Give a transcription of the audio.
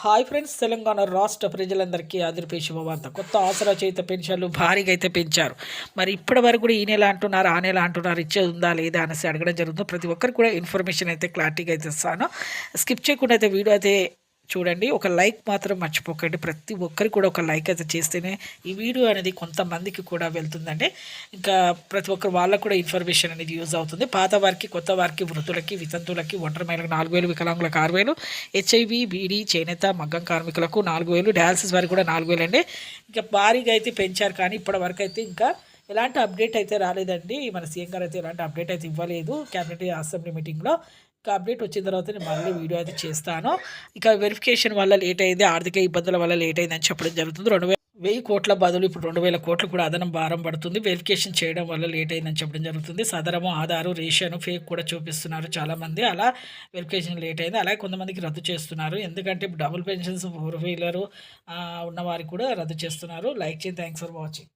Hi friends Telangana రాష్ట్ర ప్రజలందరికీ ఆదిరిపే శుభవార్త. కొత్త ఆసరా చేత పెన్షన్లు భారీగా అయితే పెంచారు. మరి ఇప్పటి వరకు కూడా ఈ నెల అంటున్నారు ఆ నెల అంటున్నారు ఇచ్చేది ఉందా లేదా అనేసి అడగడం జరుగుతుంది. ప్రతి ఒక్కరికి కూడా ఇన్ఫర్మేషన్ అయితే క్లారిటీగా అయితే ఇస్తాను. స్కిప్ చేయకుండా అయితే వీడియో అయితే చూడండి ఒక లైక్ మాత్రం మర్చిపోకండి. ప్రతి ఒక్కరికి కూడా ఒక లైక్ అయితే చేస్తేనే ఈ వీడియో అనేది కొంతమందికి కూడా వెళ్తుందండి. ఇంకా ప్రతి ఒక్కరు వాళ్ళకు కూడా ఇన్ఫర్మేషన్ అనేది యూజ్ అవుతుంది. పాత వారికి కొత్త వారికి వృద్ధులకి వితంతులకి ఒంటరి మహిళలకు నాలుగు వేలు వికలాంగులకు ఆరు వేలు హెచ్ఐవి బీడీ చేనేత మగ్గం కార్మికులకు నాలుగు వేలు డయాలసిస్ వారికి కూడా నాలుగు వేలు అండి. ఇంకా భారీగా అయితే పెంచారు కానీ ఇప్పటి వరకు అయితే ఇంకా ఎలాంటి అప్డేట్ అయితే రాలేదండి. మన సీఎం గారు అయితే ఎలాంటి అప్డేట్ అయితే ఇవ్వలేదు క్యాబినెట్ అసెంబ్లీ మీటింగ్లో. ఇంకా అప్డేట్ వచ్చిన తర్వాత నేను మళ్ళీ వీడియో అయితే చేస్తాను. ఇక వెరిఫికేషన్ వల్ల లేట్ అయింది ఆర్థిక ఇబ్బందుల వల్ల లేట్ అయింది అని చెప్పడం జరుగుతుంది. రెండు వేల వెయ్యి కోట్ల బదులు ఇప్పుడు రెండు వేల కోట్లు కూడా అదనం భారం పడుతుంది. వెరిఫికేషన్ చేయడం వల్ల లేట్ అయిందని చెప్పడం జరుగుతుంది. సదరము ఆధారు రేషన్ ఫేక్ కూడా చూపిస్తున్నారు చాలామంది. అలా వెరిఫికేషన్ లేట్ అయింది. అలాగే కొంతమందికి రద్దు చేస్తున్నారు. ఎందుకంటే డబుల్ పెన్షన్స్ ఫోర్ వీలరు ఉన్న వారికి కూడా రద్దు చేస్తున్నారు. లైక్ చేయండి. Thanks for watching